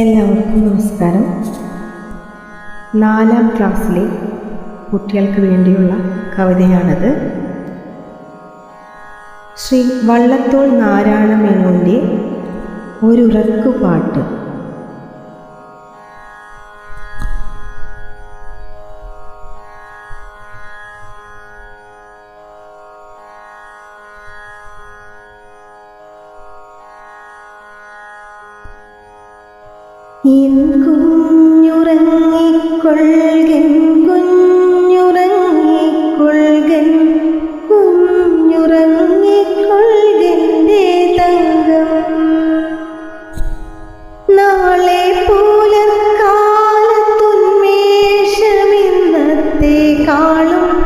എല്ലാവർക്കും നമസ്കാരം. നാലാം ക്ലാസ്സിലെ കുട്ടികൾക്ക് വേണ്ടിയുള്ള കവിതയാണത്. ശ്രീ വള്ളത്തോൾ നാരായണ മേനോന്റെ ഒരുറക്കുപാട്ട് കുഞ്ഞുറങ്ങിക്കൊള്ളുകൻ കുഞ്ഞുറങ്ങിക്കൊള്ളുകൻ കുഞ്ഞുറങ്ങിക്കൊള്ളുകന്റെ തങ്കം. നാളെ പുലർക്കാലത്തുന്മേഷമിന്നത്തെക്കാളും ഉണർന്നേണിപ്പാൻ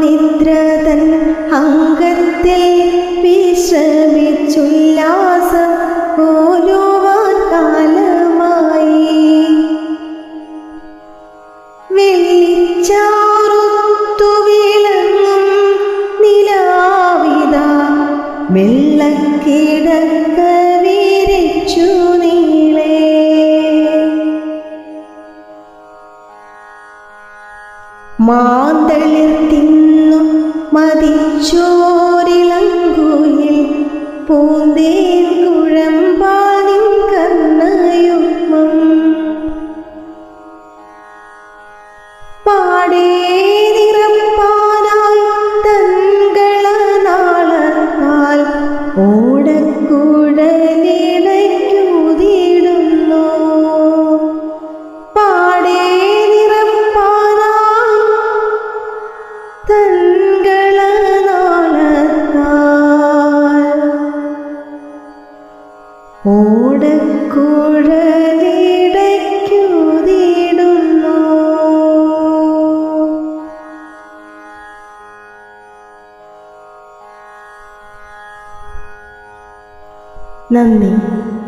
വെള്ളക്കിടക്ക വിരിച്ചു നീളേ. മാന്തളിർ തിന്നു മതിച്ചോരിളങ്കുയിൽ പൂന്തേൻ ഓടക്കുഴലിടയ്ക്കുതിടുന്നു. നന്ദി.